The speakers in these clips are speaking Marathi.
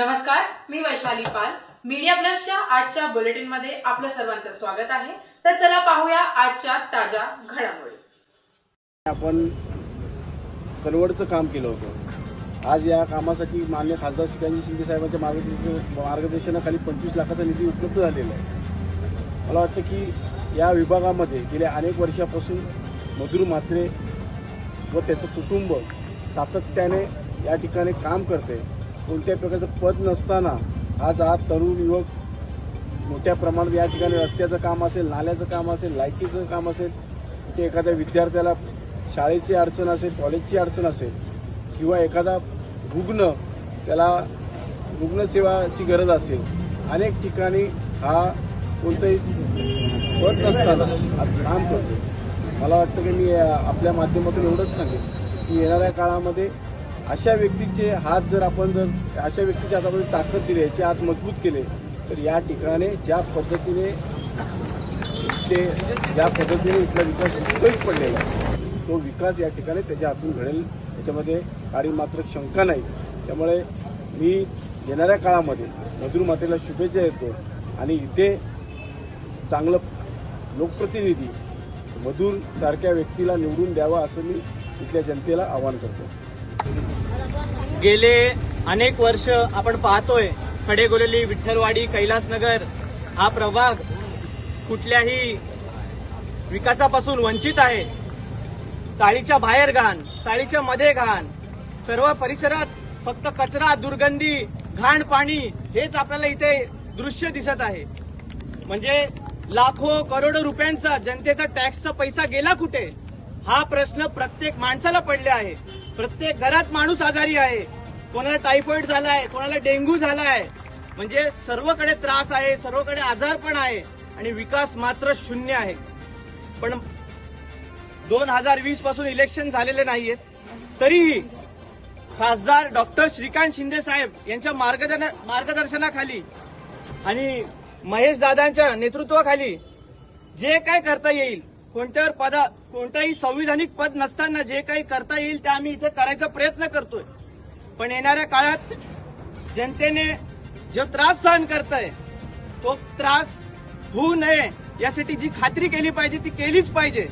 नमस्कार मी वैशाली पाल. मीडिया प्लसच्या आजच्या बुलेटिनमध्ये आपलं सर्वांचं स्वागत आहे. तर चला पाहूया आजच्या ताज्या घडामोडी. आपण कलवडचं काम केलं होतं. आज या कामासाठी मान्य खासदार श्रीकांतजी शिंदे साहेबांच्या मार्गदर्शन मार्गदर्शनाखाली पंचवीस लाखाचा निधी उपलब्ध झालेला आहे. मला वाटतं की या विभागामध्ये गेल्या अनेक वर्षापासून मधुर म्हात्रे व त्याचं कुटुंब सातत्याने या ठिकाणी काम करते कोणत्याही प्रकारचं पद नसताना आज हा तरुण युवक मोठ्या प्रमाणात या ठिकाणी रस्त्याचं काम असेल नाल्याचं काम असेल लायकीचं काम असेल ते एखाद्या विद्यार्थ्याला शाळेची अडचण असेल कॉलेजची अडचण असेल किंवा एखादा रुग्ण त्याला रुग्णसेवाची गरज असेल अनेक ठिकाणी हा कोणतंही पद नसताना आज काम करतो मला वाटतं की मी आपल्या माध्यमातून एवढंच सांगेन की येणाऱ्या काळामध्ये अशा व्यक्तीचे हात जर आपण जर अशा व्यक्तीच्या हातामध्ये ताकद दिली याचे हात मजबूत केले तर या ठिकाणी ज्या पद्धतीने ते ज्या पद्धतीने इथला विकास विस्कळीत पडलेला आहे तो विकास या ठिकाणी त्याच्या हातून घडेल. त्याच्यामध्ये काही मात्र शंका नाही. त्यामुळे मी येणाऱ्या काळामध्ये मधुर मातेला शुभेच्छा देतो. आणि इथे चांगलं लोकप्रतिनिधी मधुर सारख्या व्यक्तीला निवडून द्यावा असं मी इथल्या जनतेला आवाहन करतो. गेले अनेक वर्ष आपण पाहतोय खडेगोलेली विठ्ठलवाडी कैलासनगर हा प्रभाग कुठल्याही विकासापासून वंचित आहे. चाळीच्या बाहेर घाण चाळीच्या मध्ये घाण सर्व परिसरात फक्त कचरा दुर्गंधी घाण पाणी हेच आपल्याला इथे दृश्य दिसत आहे. म्हणजे लाखो करोडो रुपयांचा जनतेचा टॅक्सचा पैसा गेला कुठे? हा प्रश्न प्रत्येक माणसाला पडले आहे. प्रत्येक घरात माणूस आजारी आहे. कोणाला टायफॉइड आहे कोणाला डेंग्यू आहे म्हणजे सर्वकडे त्रास आहे सर्वकडे आजारपण आहे आणि विकास मात्र शून्य आहे. पण दोन हजार वीसपासून इलेक्शन झालेले नाहीयेत. तरीही खासदार डॉक्टर श्रीकांत शिंदे साहेब यांच्या मार्गदर्शन मार्गदर्शनाखाली आणि महेश दादांच्या नेतृत्वाखाली जे काय करता येईल कोणत्यावर पदा कोणताही संविधानिक पद नसताना जे काही करता येईल ते आम्ही इथे करायचा प्रयत्न करतोय. पण येणाऱ्या काळात जनतेने जो त्रास सहन करताय तो त्रास होऊ नये यासाठी जी खात्री केली पाहिजे ती केलीच पाहिजे.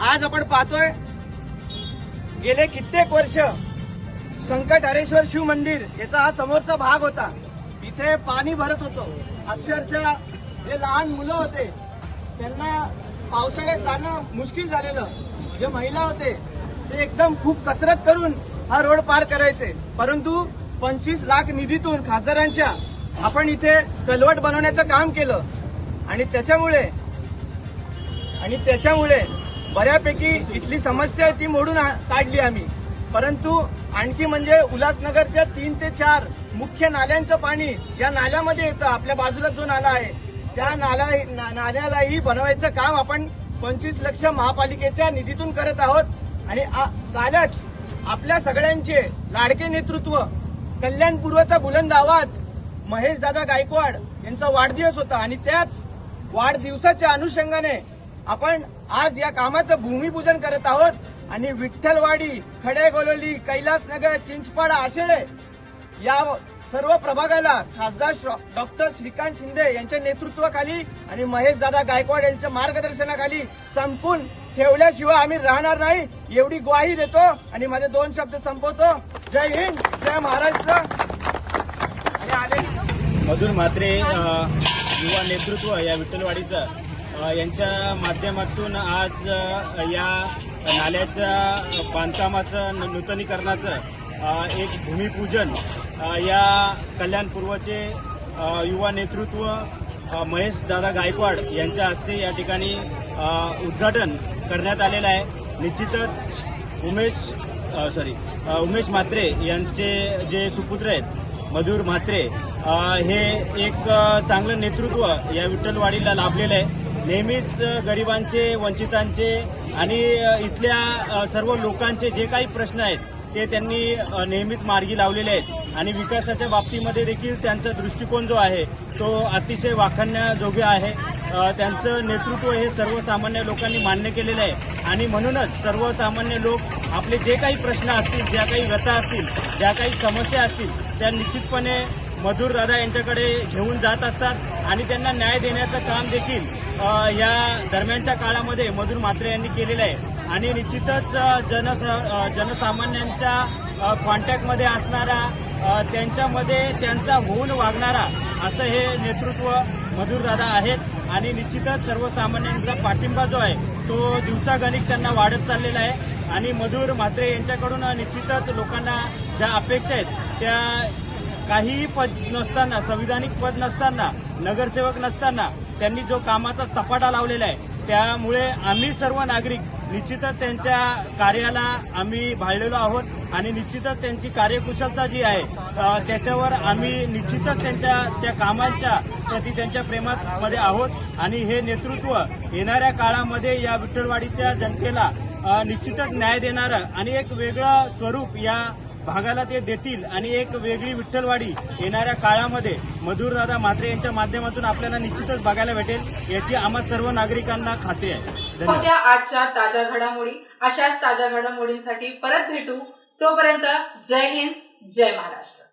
आज आपण पाहतोय गेले कित्येक वर्ष संकट हरेश्वर शिव मंदिर याचा हा समोरचा भाग होता. इथे पाणी भरत होतं. अक्षरशः जे लहान मुलं होते. त्यांना पावसाळ्यात जाणं मुश्किल झालेलं. जे महिला होते ते एकदम खूप कसरत करून हा रोड पार करायचे. परंतु पंचवीस लाख निधीतून खासदारांच्या आपण इथे कलवट बनवण्याचं काम केलं. आणि त्याच्यामुळे आणि त्याच्यामुळे बऱ्यापैकी इथली समस्या आहे ती मोडून काढली आम्ही. परंतु आणखी म्हणजे उल्हासनगरच्या तीन ते चार मुख्य नाल्यांचं पाणी या नाल्यामध्ये येतं. आपल्या बाजूला जो नाला आहे त्या नाला ना- नाल्यालाही बनवायचं काम आपण पंचवीस लक्ष महापालिकेच्या निधीतून करत आहोत. आणि आ- कालच आपल्या सगळ्यांचे लाडके नेतृत्व कल्याणपूर्वचा बुलंद आवाज महेश दादा गायकवाड यांचा वाढदिवस होता. आणि त्याच वाढदिवसाच्या अनुषंगाने आपण आज या कामाचं भूमिपूजन करत आहोत. आणि विठ्ठलवाडी खडेगोलोली कैलासनगर चिंचपाडा आशेळे या सर्व प्रभागाला खासदार डॉक्टर श्रीकांत शिंदे यांच्या नेतृत्वाखाली आणि महेश दादा गायकवाड यांच्या मार्गदर्शनाखाली संपून ठेवल्याशिवाय आम्ही राहणार नाही एवढी ग्वाही देतो आणि माझे दोन शब्द संपवतो. जय हिंद जय महाराष्ट्र. मधुर म्हात्रे युवा नेतृत्व या विठ्ठलवाडीचं. यांच्या माध्यमातून आज या नाल्याच्या बांधकामाचं नूतनीकरणाचं एक भूमिपूजन या कल्याणपूर्वचे युवा नेतृत्व महेश दादा गायकवाड यांच्या हस्ते या ठिकाणी उद्घाटन करण्यात आलेलं आहे. निश्चितच उमेश सॉरी उमेश म्हात्रे यांचे जे सुपुत्र आहेत मधुर म्हात्रे हे एक चांगलं नेतृत्व या विठ्ठलवाडीला लाभलेलं आहे. नेहमीच गरिबांचे वंचितांचे आणि इथल्या सर्व लोकांचे जे काही प्रश्न आहेत ते त्यांनी नेहमीच मार्गी लावलेले आहेत. आणि विकासाच्या बाबतीमध्ये देखील त्यांचा दृष्टिकोन जो आहे तो अतिशय वाखाणण्याजोगे आहे. त्यांचं नेतृत्व हे सर्वसामान्य लोकांनी मान्य केलेलं आहे. आणि म्हणूनच सर्वसामान्य लोक आपले जे काही प्रश्न असतील ज्या काही व्यथा असतील ज्या काही समस्या असतील त्या निश्चितपणे मधुर दादा यांच्याकडे घेऊन जात असतात आणि त्यांना न्याय देण्याचं काम देखील या दरम्यानच्या काळामध्ये मधुर म्हात्रे यांनी केलेलं आहे. आणि निश्चितच जनस जनसामान्यांच्या कॉन्टॅक्टमध्ये असणारा त्यांच्यामध्ये त्यांचा होऊन वागणारा असं हे नेतृत्व मधुरदादा आहेत. आणि निश्चितच सर्वसामान्यांचा पाठिंबा जो आहे तो दिवसागणिक त्यांना वाढत चाललेला आहे. आणि मधुर म्हात्रे यांच्याकडून निश्चितच लोकांना ज्या अपेक्षा आहेत त्या काहीही पद नसताना संविधानिक पद नसताना नगरसेवक नसताना त्यांनी जो कामाचा सपाटा लावलेला आहे त्यामुळे आम्ही सर्व नागरिक निश्चितच त्यांच्या कार्याला आम्ही भाळलेलो आहोत आणि निश्चितच त्यांची कार्यकुशलता जी आहे त्याच्यावर आम्ही निश्चितच त्यांच्या त्या कामांच्या प्रति त्यांच्या प्रेमात मध्ये आहोत. आणि हे नेतृत्व येणाऱ्या काळामध्ये या विठ्ठलवाडीच्या जनतेला निश्चितच न्याय देणारं आणि एक वेगळं स्वरूप या भागाला ते देतील आणि एक वेगळी विठ्ठलवाडी येणाऱ्या काळामध्ये मधुरदादा म्हात्रे यांच्या माध्यमातून आपल्याला निश्चितच बघायला भेटेल. याची आम्हा सर्व नागरिकांना खात्री आहे. होत्या आजच्या ताज्या घडामोडी. अशाच ताज्या घडामोडींसाठी परत भेटू. तोपर्यंत जय हिंद जय महाराष्ट्र.